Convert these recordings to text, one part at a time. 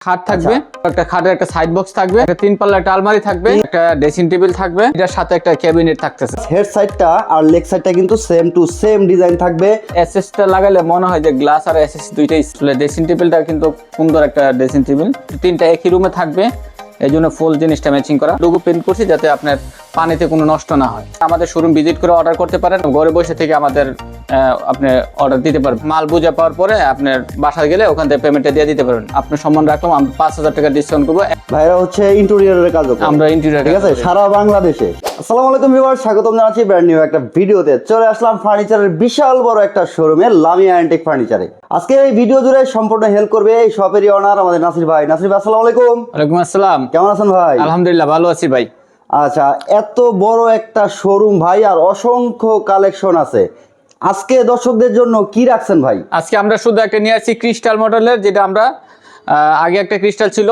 খাট থাকবে একটা খাটের একটা সাইড বক্স থাকবে একটা তিন পাল্লা একটা আলমারি থাকবে একটা ড্রেসিং টেবিল থাকবে এটার সাথে একটা ক্যাবিনেট থাকতেছে। হেড সাইডটা আর লেগ সাইডটা কিন্তু সেম টু সেম ডিজাইন থাকবে। এসএসটা লাগালে মনে হয় যে গ্লাস আর এসএস দুইটাই ড্রেসিং টেবিলটা কিন্তু সুন্দর একটা ড্রেসিং টেবিল তিনটা একই রুমে থাকবে। এই জন্য ফুল জিনিসটা ম্যাচিং করা। লোগো প্রিন্ট করছি যাতে আপনার পানিতে কোনো নষ্ট না হয়। আমাদের শোরুম ভিজিট করে অর্ডার করতে পারেন ঘরে বসে থেকে আমাদের আপনি অর্ডার দিতে পারবেন। মাল বুঝে পাওয়ার পরে আপনার বাসায় গেলে ওখান থেকে পেমেন্টটা দিয়ে দিতে পারবেন। আপনার সম্মান রাখলাম আমরা পাঁচ হাজার টাকা ডিসকাউন্ট করব। ভাইরা হচ্ছে ইন্টেরিয়রের কাজ। আমরা ইন্টেরিয়র ঠিক আছে? সারা বাংলাদেশে। আসসালামু আলাইকুম ভিউয়ার স্বাগতম জানাচ্ছি ব্র্যান্ড নিউ একটা ভিডিওতে। চলে আসলাম ফার্নিচারের বিশাল বড় একটা শোরুমে লামিয়া অ্যান্টিক ফার্নিচারে আজকে এই ভিডিও জুড়ে সম্পূর্ণ হেল্প করবে এই শপেরই অনার আমাদের নাসির ভাই। নাসির ভাই আসসালামু আলাইকুম। ওয়ালাইকুম আসসালাম। কেমন আছেন ভাই? আলহামদুলিল্লাহ ভালো আছি ভাই। আচ্ছা এত বড় একটা শোরুম ভাই আর অসংখ্য কালেকশন আছে। আজকে দর্শকদের জন্য কি রাখছেন ভাই? আজকে আমরা শুধু একটা নিয়ে আসছি ক্রিস্টাল মডেলের যেটা আমরা আগে একটা ক্রিস্টাল ছিল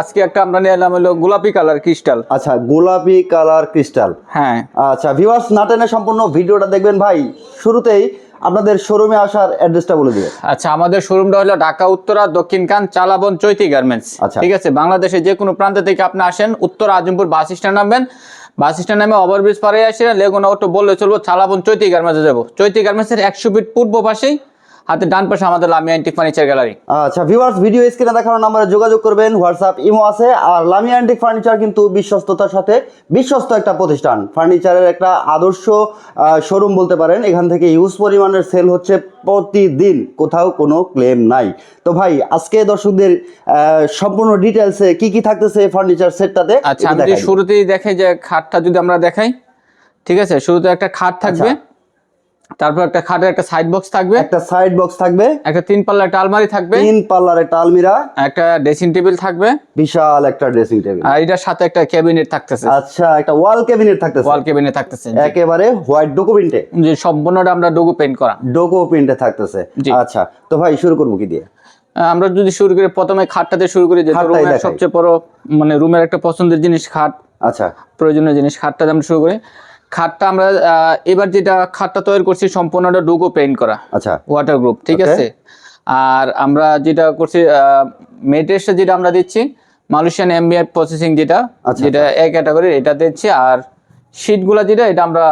আজকে একটা আমরা নিয়ে এলাম হলো গোলাপি কালার ক্রিস্টাল। আচ্ছা গোলাপি কালার ক্রিস্টাল। হ্যাঁ। আচ্ছা ভিউয়ার্স না টেনে সম্পূর্ণ ভিডিওটা দেখবেন ভাই। শুরুতেই আপনাদের শোরুমে আসার অ্যাড্রেসটা বলে দিবেন। আচ্ছা আমাদের শোরুমটা হলো ঢাকা উত্তরা দক্ষিণ কান চালাবন চৈতি গার্মেন্টস আচ্ছা। ঠিক আছে বাংলাদেশে যে কোনো প্রান্ত থেকে আপনি আসেন উত্তর আজমপুর বাস স্ট্যান্ড নামবেন। বাস স্ট্যান্ড নামে ওভারব্রিজ পারে আসেন লেগুনা অটো বললে চলবো চালাবন চৈতি গার্মেন্টসে যাব। চৈতি গার্মেন্টসের একশো ফিট পূর্ব পাশেই হাতে ডান পাশে আমাদের লামিয়া অ্যান্টিক ফার্নিচার গ্যালারি। আচ্ছা ভিউয়ার্স ভিডিও স্ক্রিনে দেখানো নাম্বারে যোগাযোগ করবেন হোয়াটসঅ্যাপ ইমো আছে আর লামিয়া অ্যান্টিক ফার্নিচার কিন্তু বিশ্বস্ততার সাথে বিশ্বস্ত একটা প্রতিষ্ঠান। ফার্নিচারের একটা আদর্শ শোরুম বলতে পারেন এখান থেকে ইউজ পরিমাণের সেল হচ্ছে প্রতিদিন কোথাও কোনো ক্লেম নাই। তো ভাই আজকে দর্শকদের সম্পূর্ণ ডিটেলসে কি কি থাকতেছে ফার্নিচার সেটটাতে আচ্ছা আমি শুরুতেই দেখাই যে খাটটা যদি আমরা দেখাই ঠিক আছে? শুরুতে একটা খাট থাকবে। তারপর একটা খাটের একটা সাইড বক্স থাকবে। একটা সাইড বক্স থাকবে। একটা তিন পাল্লার একটা আলমারি থাকবে। তিন পাল্লার একটা আলমিরা। একটা ড্রেসিং টেবিল থাকবে। বিশাল একটা ড্রেসিং টেবিল আর এটার সাথে একটা ক্যাবিনেট থাকতেছে। আচ্ছা একটা ওয়াল ক্যাবিনেট থাকতেছে। ওয়াল ক্যাবিনেট থাকতেছে একেবারে হোয়াইট ডকুমেন্টে যে সম্পূর্ণটা আমরা ডোগো পেন্ট করা। ডোকো প্রিন্টে থাকতেছে। আচ্ছা তো ভাই শুরু করব কি দিয়ে? আমরা যদি শুরু করি প্রথমে খাটটাতে শুরু করি যে সবচেয়ে বড় মানে রুমের একটা পছন্দের জিনিস খাট আচ্ছা। প্রয়োজনীয় জিনিস খাটটা আমরা শুরু করি। খাটটা আমরা এবার যেটা খাটটা তৈরি করছি সম্পূর্ণটা ডুগো পেইন্ট করা। আচ্ছা। ওয়াটার গ্রুপ ঠিক আছে? আর আমরা যেটা করছি মেটেরিয়ালসটা যেটা আমরা দিচ্ছি মালয়েশিয়ান এমবিআই প্রসেসিং যেটা আচ্ছা, যেটা এক ক্যাটাগরি এটা দিচ্ছি। আর শীটগুলা যেটা এটা আমরা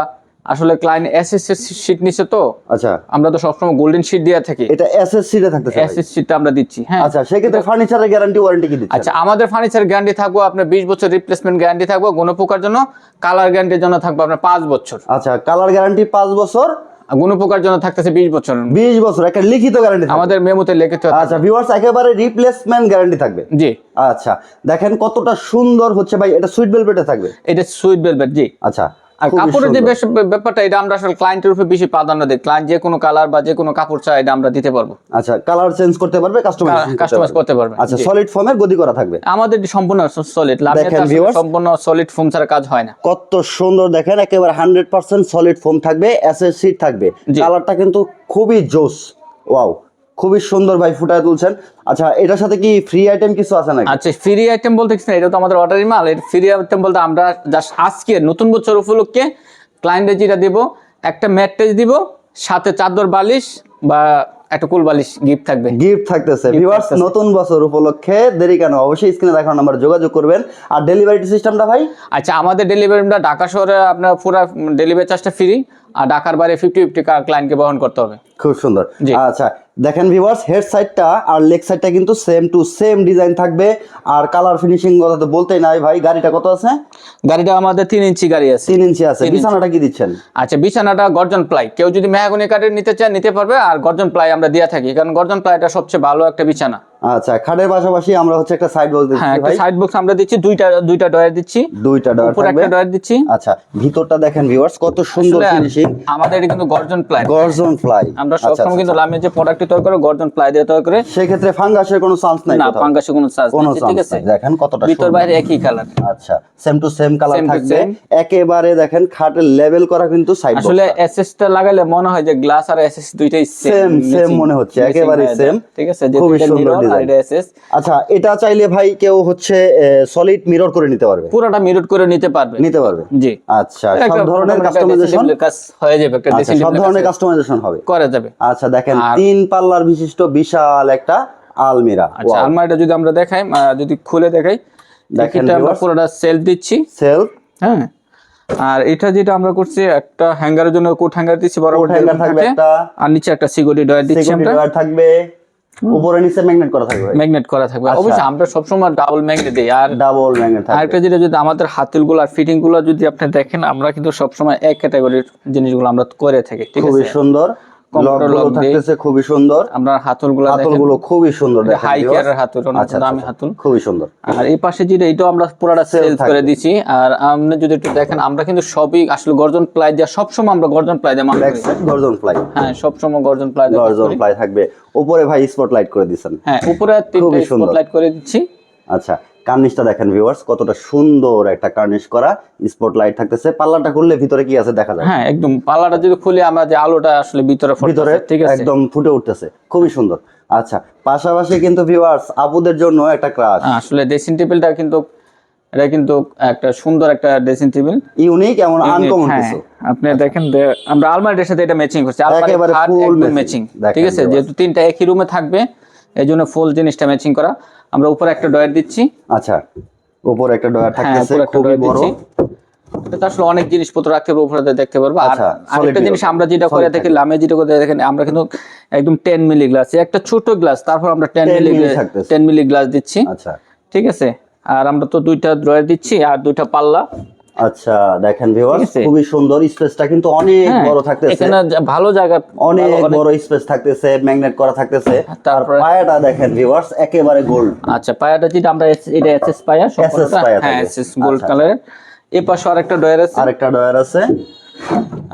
আসলে ক্লায়েন্ট এসএস শীট নিচ্ছে তো আচ্ছা। আমরা তো সবসময় গোল্ডেন শীট দিয়ে থাকি। এটা এসএসসি তে থাকতেছে ভাই। এসএস শীটটা আমরা দিচ্ছি হ্যাঁ। আচ্ছা সেক্ষেত্রে ফার্নিচারের গ্যারান্টি ওয়ারেন্টি কি দিচ্ছেন? আচ্ছা আমাদের ফার্নিচার গ্যারান্টি থাকব আপনার বিশ বছর রিপ্লেসমেন্ট গ্যারান্টি থাকব গুণপোকার জন্য কালার গ্যারান্টির জন্য থাকব আপনার পাঁচ বছর। আচ্ছা কালার গ্যারান্টি পাঁচ বছর। আর গুণপোকার জন্য থাকতেছে বিশ বছর। বিশ বছর একটা লিখিত গ্যারান্টি আমাদের মেমোতে লিখিত। আচ্ছা ভিউয়ার্স একেবারে রিপ্লেসমেন্ট গ্যারান্টি থাকবে। জি। আচ্ছা দেখেন কতটা সুন্দর হচ্ছে ভাই এটা সুইট বেলভেটে থাকবে। এটা সুইট ভেলভেট জি। আচ্ছা আর কাপড়ের যে ব্যাপারটা এটা আমরা আসলে ক্লায়েন্টের উপর বেশি প্রাধান্য দিই। ক্লায়েন্ট যে কোনো কালার বা যে কোনো কাপড় চাই এটা আমরা দিতে পারব। আচ্ছা কালার চেঞ্জ করতে পারবে কাস্টমাইজ কাস্টমাইজ করতে পারবে। আচ্ছা সলিড ফর্মের গদি করা থাকবে। আমাদের সম্পূর্ণ সলিড দেখেন। সম্পূর্ণ সলিড ফোম ছাড়া কাজ হয় না। কত সুন্দর দেখেন একেবারে হান্ড্রেড পার্সেন্ট সলিড ফোম থাকবে এসএস সিট থাকবে। কালারটা কিন্তু খুবই জোস। ওয়াও খুবই সুন্দর ভাই ফুটায় তুলছেন। আচ্ছা এটার সাথে কি ফ্রি আইটেম কিছু আছে নাকি? আচ্ছা ফ্রি আইটেম বলতে কিছু না এটা তো আমাদের অর্ডারি মাল। এর ফ্রি আইটেম বলতে আমরা জাস্ট আজকে নতুন বছর উপলক্ষে ক্লায়েন্টে যেটা দিব একটা ম্যাট্রেস দিব সাথে চাদর বালিশ বা একটা কুল বালিশ গিফট থাকবে। গিফট থাকতেছে। ভিউয়ার্স নতুন বছর উপলক্ষে দেরি কেন? অবশ্যই স্ক্রিনে দেখানো নাম্বার যোগাযোগ করবেন। আর ডেলিভারি সিস্টেমটা ভাই? আচ্ছা আমাদের ডেলিভারিটা ঢাকা শহরে আপনার পুরো ডেলিভারি চার্জটা ফ্রি আর ঢাকার বাইরে ফিফটি ফিফটি ক্লায়েন্টকে বহন করতে হবে। খুব সুন্দর। আচ্ছা দেখেন ভিউয়ার্স হেড সাইডটা আর লেগ সাইডটা কিন্তু সেম টু সেম ডিজাইন থাকবে। আর কালার ফিনিশিং কথা তো বলতেই নাই ভাই গাড়িটা কত আছে? গাড়িটা আমাদের তিন ইঞ্চি গাড়ি আছে। তিন ইঞ্চি আছে। বিছানাটা কি দিচ্ছেন? আচ্ছা বিছানাটা গর্জন প্লাই। কেউ যদি মেহাগুনি কাঠের নিতে চায় নিতে পারবে। আর গর্জন প্লাই আমরা দিয়ে থাকি। কারণ গর্জন প্লাইটা সবচেয়ে ভালো একটা বিছানা। আচ্ছা খাটের পাশাপাশি আমরা হচ্ছে একটা সাইড বক্স হ্যাঁ দিচ্ছি ভাই। সাইড বক্স আমরা দিচ্ছি দুইটা দুইটা ডয়ার দিচ্ছি। দুইটা ডয়ার উপরে একটা ডয়ার দিচ্ছি। আচ্ছা ভিতরটা দেখেন ভিউয়ার্স কত সুন্দর ফিনিশিং আমাদের এটা কিন্তু গর্জন প্লাই গর্জন ফ্লাই আমরা আচ্ছা সবসময় কিন্তু লামের যে প্রোডাক্ট তৈরি করে গর্জন প্লাই দিয়ে তৈরি করে। সেক্ষেত্রে ফাঙ্গাসের কোনো চান্স নাই না। পাঙ্গাসে কোনো কোনো নেই ঠিক আছে? দেখেন কতটা ভিতর বাইরে একই কালার আচ্ছা সেম টু সেম কালার থাকবে। একেবারে দেখেন খাটের লেভেল করা কিন্তু সাইড আসলে এসএসটা লাগালে মনে হয় যে গ্লাস আর এসএস দুইটাই সেম সেম মনে হচ্ছে। একেবারে সেম ঠিক আছে? খুবই সুন্দর ডিজাইন এটা এসএস আচ্ছা এটা চাইলে ভাই কেউ হচ্ছে সলিড মিরর করে নিতে পারবে? পুরোটা মিরর করে নিতে পারবে। নিতে পারবে? জি। আচ্ছা সব ধরনের কাস্টমাইজেশন হয়ে যাবে একটা আচ্ছা সব ধরনের কাস্টমাইজেশন হবে। করা যাবে। আচ্ছা দেখেন তিন পাল্লার বিশিষ্ট বিশাল একটা আলমিরা। আচ্ছা আলমারিটা যদি আমরা দেখাই যদি খুলে দেখাই দেখেন আমরা পুরোটা সেলফ দিচ্ছি। সেলফ হ্যাঁ। আর এটা যেটা আমরা করছি একটা হ্যাঙ্গারের জন্য কোট হ্যাঙ্গার দিচ্ছি বড় কোট হ্যাঙ্গার থাকবে একটা। আর নিচে একটা সিকিউরিটি ডয়ার দিচ্ছি আমরা। থাকবে। উপরে নিচে ম্যাগনেট করা থাকবে। ম্যাগনেট করা থাকবে। আচ্ছা। অবশ্যই আমরা সবসময় ডাবল ম্যাগনেট দিই। আর ডাবল ম্যাগনেট থাকে আরেকটা যেটা যদি আমাদের হাতিলগুলো আর ফিটিংগুলো যদি আপনি দেখেন আমরা কিন্তু সবসময় এক ক্যাটাগরির জিনিসগুলো আমরা করে থাকি ঠিক খুবই সুন্দর। থাকতেছে খুবই সুন্দর। আমরা হাতলগুলো হাতলগুলো খুবই সুন্দর হাই কেয়ারের হাতুল আচ্ছা, দামি আচ্ছা, খুবই সুন্দর। আর এই পাশে যেটা এটাও আমরা পুরোটা সেল করে। দিছি। আর আপনি যদি একটু দেখেন আমরা কিন্তু সবই আসলে গর্জন প্লাই দেওয়া সবসময় আমরা গর্জন প্লাই দেওয়া গর্জন ফ্লাই হ্যাঁ সবসময় গর্জন প্লাই গর্জন। ফ্লাই থাকবে। উপরে ভাই স্পটলাইট করে দিছেন। হ্যাঁ উপরে তিনটা। স্পটলাইট করে দিচ্ছি। আচ্ছা কার্নিশটা দেখেন ভিউয়ার্স কতটা সুন্দর একটা কার্নিশ করা স্পটলাইট থাকতেছে। পাল্লাটা খুললে ভিতরে কি আছে দেখা যায়? হ্যাঁ একদম। পাল্লাটা যদি খুলে আমরা যে আলোটা আসলে ভিতরে ভিতরে ঠিক আছে? একদম ফুটে উঠতেছে। খুবই সুন্দর। আচ্ছা পাশাপাশি কিন্তু ভিউয়ার্স আপুদের জন্য একটা ক্রাশ হ্যাঁ, আসলে ড্রেসিং টেবিলটা কিন্তু এটা কিন্তু একটা সুন্দর একটা ড্রেসিং টেবিল ইউনিক এমন আনকমন হ্যাঁ। কিছু। আপনি দেখেন যে- আমরা আলমারিটার সাথে এটা ম্যাচিং করছি। আলমারি একদম ম্যাচিং ঠিক আছে? যেহেতু তিনটা একই রুমে থাকবে এই জন্য ফুল জিনিসটা ম্যাচিং করা। আমরা উপরে একটা ডয়ার দিচ্ছি। আচ্ছা উপরে একটা ডয়ার হ্যাঁ থাকতেছে খুবই বড়। এটা আসলে অনেক জিনিসপত্র রাখতে পারব উপরে দেখতে পারব। আর আচ্ছা, আরেকটা জিনিস আমরা যেটা করে থাকি লামে যেটা করে দেখেন আমরা কিন্তু একদম টেন মিলি গ্লাস একটা ছোট গ্লাস তারপর আমরা 10 মিলি milli থাকতেছে। টেন মিলি গ্লাস দিচ্ছি। আচ্ছা। ঠিক আছে? আর আমরা তো দুইটা ড্রয়ার দিচ্ছি আর দুইটা পাল্লা। আচ্ছা দেখেন ভিউয়ার্স। খুবই সুন্দর স্পেসটা কিন্তু অনেক হ্যাঁ, বড় থাকতেছে। এখানে ভালো জায়গা অনেক বড় স্পেস থাকতেছে ম্যাগনেট করা থাকতেছে। তারপরে- পায়াটা দেখেন ভিউয়ার্স একেবারে গোল্ড আচ্ছা পায়াটা যেটা আমরা এটা এসএস পায়া SS পায়া হ্যাঁ এসএস গোল্ড কালারের এই পাশে আরেকটা ডয়ার আছে। আরেকটা ডয়ার আছে।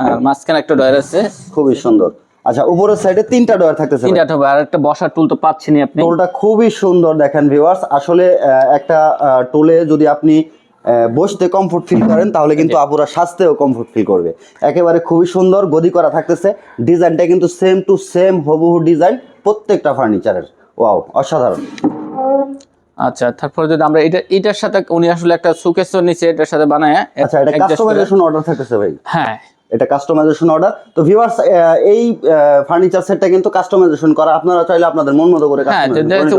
আর মাঝখানে একটা ডয়ার আছে। খুবই সুন্দর। আচ্ছা উপরের সাইডে তিনটা ডয়ার থাকতেছে তিনটা হবে আর একটা বসার টুল তো পাচ্ছেনই আপনি। টোলটা খুবই সুন্দর দেখেন ভিউয়ার্স আসলে একটা টোলে যদি আপনি বসতে কমফোর্ট ফিল করেন তাহলে কিন্তু আপুরা সাজতেও কমফোর্ট ফিল করবে। একেবারে খুবই সুন্দর গদি করা থাকতেছে। ডিজাইনটা কিন্তু সেম টু সেম হবুহু ডিজাইন প্রত্যেকটা ফার্নিচারের ওয়াও অসাধারণ। আচ্ছা তারপর যদি আমরা এটা এটার সাথে উনি আসলে একটা সুকেসও নিচে এটার সাথে বানায় আচ্ছা এটা কাস্টমাইজেশন অর্ডার থাকতেছে ভাই। হ্যাঁ। এটা কাস্টমাইজেশন অর্ডার তো ভিউয়ার্স এই ফার্নিচার সেটটা কিন্তু কাস্টমাইজেশন করা। আপনারা চাইলে আপনাদের মন মতো করে হ্যাঁ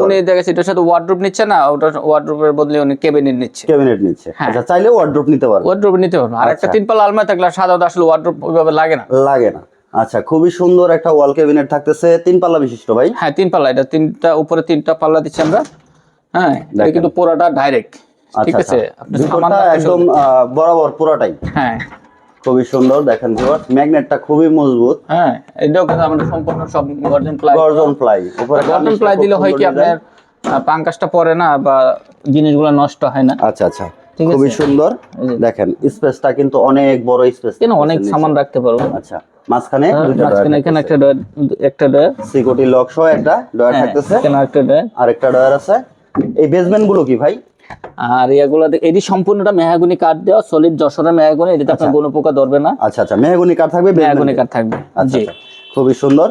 উনি দেখেছি এটার সাথে ওয়ার্ড্রোপ নিচ্ছে না ওটা ওয়ার্ড্রোপের বদলে উনি কেবিনেট নিচ্ছে। ক্যাবিনেট নিচ্ছে। হ্যাঁ। আচ্ছা চাইলে ওয়ার্ড্রপ নিতে পারবে ওয়ার্ড্রোপ নিতে পারব আর একটা আচ্ছা। তিন পাল্লা আলমারি থাকলে সাধারণত আসলে ওয়ার্ড্রোপ ওইভাবে লাগে না। লাগে না। আচ্ছা খুবই সুন্দর একটা ওয়াল ক্যাবিনেট থাকতেছে। তিন পাল্লা বিশিষ্ট ভাই। হ্যাঁ তিন পাল্লা এটা তিনটা উপরে তিনটা পাল্লা দিচ্ছি আমরা। হ্যাঁ এটা কিন্তু পুরোটা ডাইরেক্ট ঠিক আচ্ছা। আছে? আচ্ছা সামান্য একদম বরাবর পুরোটাই। হ্যাঁ। খুবই সুন্দর দেখেন ভিউয়ার্স ম্যাগনেটটা খুবই মজবুত। হ্যাঁ এটাও কিন্তু আমাদের সম্পূর্ণ সব গর্জন প্লাই। গর্জন প্লাই। উপরে গর্জন প্লাই দিলে হয় কি আপনার পাঙ্কাসটা পরে না বা জিনিসগুলো নষ্ট হয় না? আচ্ছা আচ্ছা। খুবই সুন্দর। দেখেন স্পেসটা কিন্তু অনেক বড় স্পেস কেন অনেক সামান রাখতে পারব? আচ্ছা মাঝখানে হ্যাঁ, মাঝখানে এখানে একটা ডয়ার একটা ডয়ার সিকিউরিটি লক সহ একটা ডয়ার হ্যাঁ, থাকতেছে। এখানে একটা ডয়ার আরেকটা ডয়ার আছে। এই বেসমেন্টগুলো কি ভাই? আর এগুলো এটি সম্পূর্ণটা মেহাগুনি কাঠ দেওয়া সলিড যশোরের মেহাগুনি এটাতে আপনার কোনো পোকা ধরবে না। আচ্ছা আচ্ছা মেহগুনি কাঠ থাকবে মেহাগুনি কাঠ থাকবে আচ্ছা জি। আচ্ছা। খুবই সুন্দর।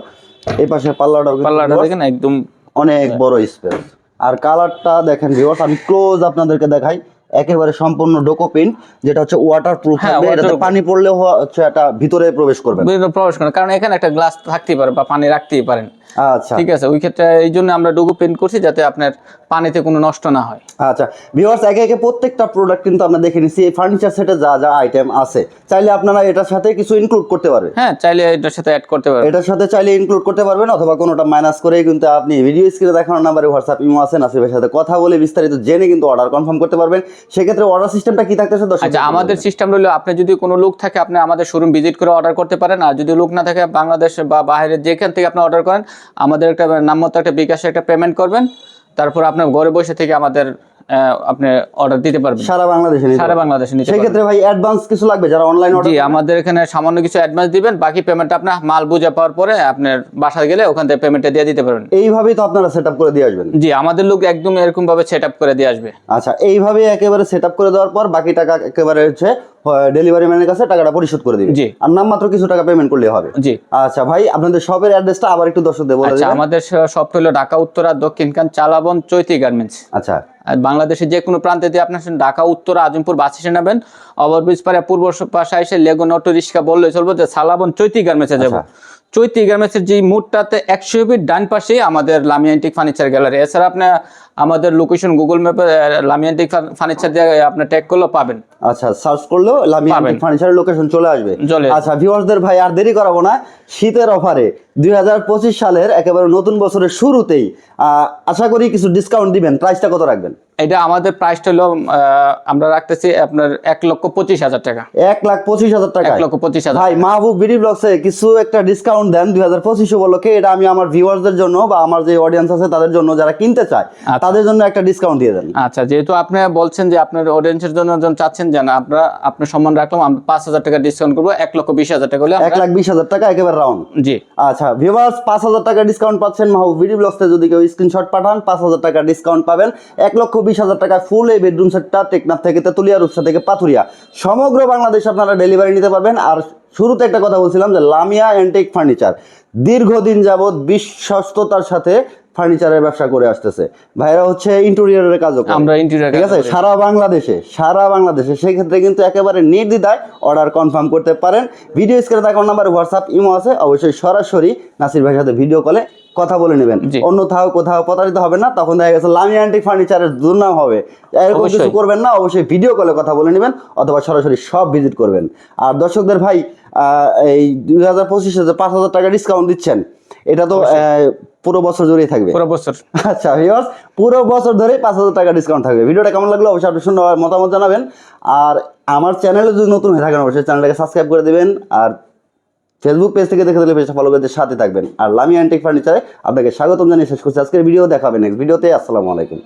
এই পাশে পাল্লাটাও কিন্তু পাল্লাটা দেখেন একদম অনেক বড় স্পেস আর কালারটা দেখেন ভিউয়ার্স আমি ক্লোজ আপনাদেরকে দেখাই। একেবারে সম্পূর্ণ ডোকো প্রিন্ট যেটা হচ্ছে ওয়াটার প্রুফ হ্যাঁ, থাকবে। এটাতে পানি পড়লেও হ- হচ্ছে এটা ভিতরে প্রবেশ করবে প্রবেশ করে কারণ এখানে একটা গ্লাস থাকতেই পারে বা পানি রাখতেই পারেন। আচ্ছা। ঠিক আছে ওই ক্ষেত্রে এই জন্য আমরা ডুগু পেন্ট করছি যাতে আপনার পানিতে কোনো নষ্ট না হয়। আচ্ছা ভিউয়ার্স একে একে প্রত্যেকটা প্রোডাক্ট কিন্তু আমরা দেখে নিচ্ছি এই ফার্নিচার সেটে যা যা আইটেম আছে। চাইলে আপনারা এটার সাথে কিছু ইনক্লুড করতে পারবেন। হ্যাঁ চাইলে এটার সাথে অ্যাড করতে পারবেন। এটার সাথে চাইলে ইনক্লুড করতে পারবেন অথবা কোনোটা মাইনাস করে কিন্তু আপনি ভিডিও স্ক্রিনে দেখানোর নাম্বারে হোয়াটসঅ্যাপ ইমো আছে নাসিবের সাথে কথা বলে বিস্তারিত জেনে কিন্তু অর্ডার কনফার্ম করতে পারবেন। সেক্ষেত্রে অর্ডার সিস্টেমটা কি থাকতেছে আচ্ছা আমাদের সিস্টেম রইল আপনি যদি কোনো লোক থাকে আপনি আমাদের শোরুম ভিজিট করে অর্ডার করতে পারেন আর যদি লোক না থাকে বাংলাদেশ বা বাইরের যেখান থেকে আপনি অর্ডার করেন আমাদের একটা নাম মতো একটা বিকাশে একটা পেমেন্ট করবেন তারপর আপনার ঘরে বসে থেকে আমাদের আপনি অর্ডার দিতে পারবেন। সারা বাংলাদেশে সারা বাংলাদেশে নিতে পারবেন। সেক্ষেত্রে ভাই অ্যাডভান্স কিছু লাগবে? যারা অনলাইন জি অর্ডার আমাদের এখানে সামান্য কিছু অ্যাডভান্স দিবেন বাকি পেমেন্ট আপনার মাল বুঝে পাওয়ার পরে আপনার বাসায় গেলে ওখান থেকে পেমেন্টটা দিয়ে দিতে পারবেন। এইভাবেই তো আপনারা সেট করে দিয়ে আসবেন? জি আমাদের লোক একদম এরকম ভাবে সেট আপ করে দিয়ে আসবে। আচ্ছা এইভাবে একেবারে সেট করে দেওয়ার পর বাকি টাকা একেবারে হচ্ছে ডেলিভারি ম্যানের কাছে টাকাটা পরিশোধ করে দিবে। জি। আর নাম মাত্র কিছু টাকা পেমেন্ট করলে হবে। জি। আচ্ছা ভাই আপনাদের শপের অ্যাড্রেসটা আবার একটু দর্শকদের বলে আচ্ছা আমাদের শপ হলো ঢাকা উত্তরা দক্ষিণখান চালাবন চৈতি গার্মেন্টস আচ্ছা। বাংলাদেশের যে কোনো প্রান্তে দিয়ে আপনার ঢাকা উত্তর আজমপুর বাস স্টেশন নেবেন। ওভারব্রিজ পারে পূর্ব পাশে এসে লেগুন অটো রিক্সা বললে চলবো যে সালাবন চৈতি গার্মেন্টসে যাব। চৈত্রী গার্মেন্টসের যে মুডটাতে একশো ফিট ডান পাশে আমাদের লামিয়ান্টিক ফার্নিচার গ্যালারি এছাড়া আপনার আমাদের লোকেশন গুগল ম্যাপে লামিয়ান্টিক ফার্নিচার দিয়ে আপনার ট্যাগ করলেও পাবেন। আচ্ছা সার্চ করলেও লামিয়ান্টিক ফার্নিচারের লোকেশন চলে আসবে। আচ্ছা ভিউয়ার্সদের ভাই আর দেরি করাবো না। শীতের অফারে দুই হাজার পঁচিশ সালের একেবারে নতুন বছরের শুরুতেই আশা করি কিছু ডিসকাউন্ট দিবেন। প্রাইসটা কত রাখবেন? এটা আমাদের প্রাইসটা হলো আমরা রাখতেছি আপনার এক লক্ষ পঁচিশ হাজার টাকা। এক লাখ পঁচিশ হাজার টাকা এক লক্ষ পঁচিশ হাজার ভাই মাহবুব বিডি ব্লগসে কিছু একটা ডিসকাউন্ট দেন দুই হাজার পঁচিশ উপলক্ষে। এটা আমি আমার ভিউয়ার্সদের জন্য বা আমার যে অডিয়েন্স আছে তাদের জন্য যারা কিনতে চায় আচ্ছা। তাদের জন্য একটা ডিসকাউন্ট দিয়ে দেন। আচ্ছা যেহেতু আপনি বলছেন যে আপনার অডিয়েন্সের জন্য যখন চাচ্ছেন যে না আপনারা আপনার সম্মান রাখলাম আমরা পাঁচ হাজার টাকা ডিসকাউন্ট করব এক লক্ষ বিশ হাজার টাকা হলে এক লাখ বিশ হাজার টাকা একেবারে রাউন্ড জি। আচ্ছা ভিউয়ার্স পাঁচ হাজার টাকা ডিসকাউন্ট পাচ্ছেন মাহবুব। ভিডিও ব্লগসে যদি কেউ স্ক্রিনশট পাঠান, পাঁচ হাজার টাকা ডিসকাউন্ট পাবেন। এক লক্ষ বিশ হাজার টাকা ফুল এই বেডরুম সেটটা টেকনাফ থেকে তেতুলিয়া রূপসা থেকে পাথুরিয়া। সমগ্র বাংলাদেশ আপনারা ডেলিভারি নিতে পারবেন। আর শুরুতে একটা কথা বলছিলাম যে, লামিয়া অ্যান্টিক ফার্নিচার দীর্ঘদিন যাবৎ বিশ্বস্ততার সাথে ফার্নিচারের ব্যবসা করে আসতেছে। ভাইরা হচ্ছে ইন্টেরিয়রের কাজও করে। আমরা interior ঠিক আছে? সারা বাংলাদেশে সারা বাংলাদেশে সেই ক্ষেত্রে কিন্তু একেবারে নির্দ্বিধায় অর্ডার কনফার্ম করতে পারেন। ভিডিও স্ক্রিনে থাকা নাম্বার হোয়াটসঅ্যাপ ইমো আছে। অবশ্যই সরাসরি নাসির ভাইয়ের সাথে ভিডিও কলে কথা বলে নেবেন। অন্যথাও কোথাও প্রতারিত হবে না তখন দেখা গেছে লামি অ্যান্টিক ফার্নিচারের দুর্নাম হবে। এরকম কিছু করবেন না অবশ্যই ভিডিও কলে কথা বলে নেবেন অথবা সরাসরি সব ভিজিট করবেন। আর দর্শকদের ভাই আহ, এই দুই হাজার পঁচিশে যে পাঁচ হাজার টাকা ডিসকাউন্ট দিচ্ছেন এটা তো পুরো বছর জুড়েই থাকবে। পুরো বছর। আচ্ছা ভিউয়ার্স পুরো বছর ধরে পাঁচ হাজার টাকা ডিসকাউন্ট থাকবে। ভিডিওটা কেমন লাগল অবশ্যই আপনি সুন্দর মতামত জানাবেন। আর আমার চ্যানেলে যদি নতুন হয়ে থাকেন অবশ্যই চ্যানেলটাকে সাবস্ক্রাইব করে দেবেন। আর ফেসবুক পেজ থেকে দেখে দিলে পেজটা ফলো করে সাথে থাকবেন। আর লামি অ্যান্টিক ফার্নিচারে আপনাকে স্বাগতম জানিয়ে শেষ করছি। আজকের ভিডিও দেখাবেন নেক্সট ভিডিওতে আসসালামু আলাইকুম।